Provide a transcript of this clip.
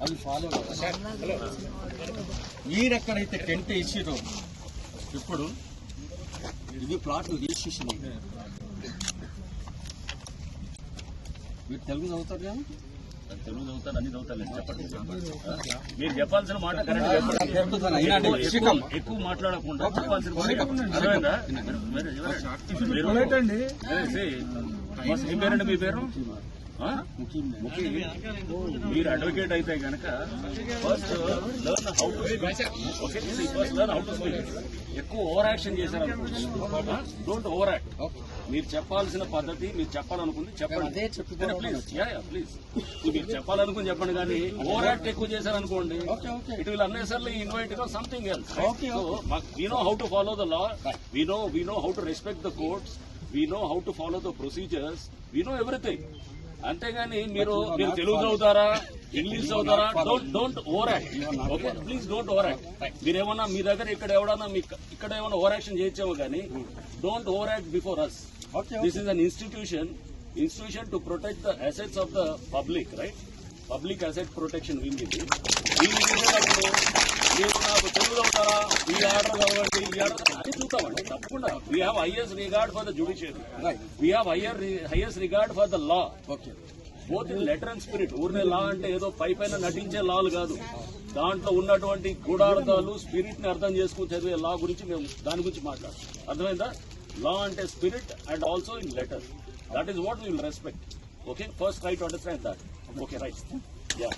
అవి follow మీరెక్కడైతే tent వేసిరో ఇప్పుడు ఇది ప్లాట్ రిజిస్ట్రేషన్ మీరు తెలుగు చదువుతారు కదా? తెలుగు చదువుతాను అన్ని చదువుతాను చెప్పండి మీరు చెప్పాల్సిన మాట కరెక్ట్ ఎక్కువ మాట్లాడకుండా చెప్పాల్సిన మాట మీ పేరండి మీ పేరు. మీరు అడ్వకేట్ అయితే కనుక first learn how to okay first learn how to speak ఎక్కువ ఓవర్ యాక్షన్ చేశారు డోంట్ ఓవర్ యాక్ట్ మీరు చెప్పాల్సిన పద్ధతి మీరు చెప్పాలనుకుంది చెప్పండి. ప్లీజ్ ప్లీజ్ మీరు చెప్పాలనుకుని చెప్పండి కానీ ఓవర్ యాక్ట్ ఎక్కువ చేశారనుకోండి it will unnecessarily ఇన్వైట్గా something else we know how to follow the law we know we know how to respect the courts we know how to follow the procedures we know everything అంతేగాని మీరు మీరు తెలుగు చదువుతారా English చదువుతారా don't don't over act okay please don't over act మీరు ఏమన్నా మీ దగ్గర ఇక్కడ ఎవడన్నా మీ ఇక్కడ ఏమన్నా ఓవర్ యాక్షన్ చేయొచ్చేమో కానీ don't over act before us this is an institution institution to protect the assets of the public right public asset protection wing ఇది దీన్ని చేసేటప్పుడు మీరు నాకు తెలుగు అవుతారా ఈ ఆర్డర్ చదవండి చూద్దామండి తప్పకుండా we have highest regard for the judiciary right we have higher highest regard for the law both in letter and spirit ఊరినే లా అంటే ఏదో పై పైన నటించే లాలు కాదు. దాంట్లో ఉన్నటువంటి గూఢార్థాలు స్పిరిట్ని అర్థం చేసుకుని చదివే లా గురించి మేము దాని గురించి మాట్లాడాం అర్థమైందా? లా అంటే spirit and also in letter that is what will respect okay first try to understand that okay right yeah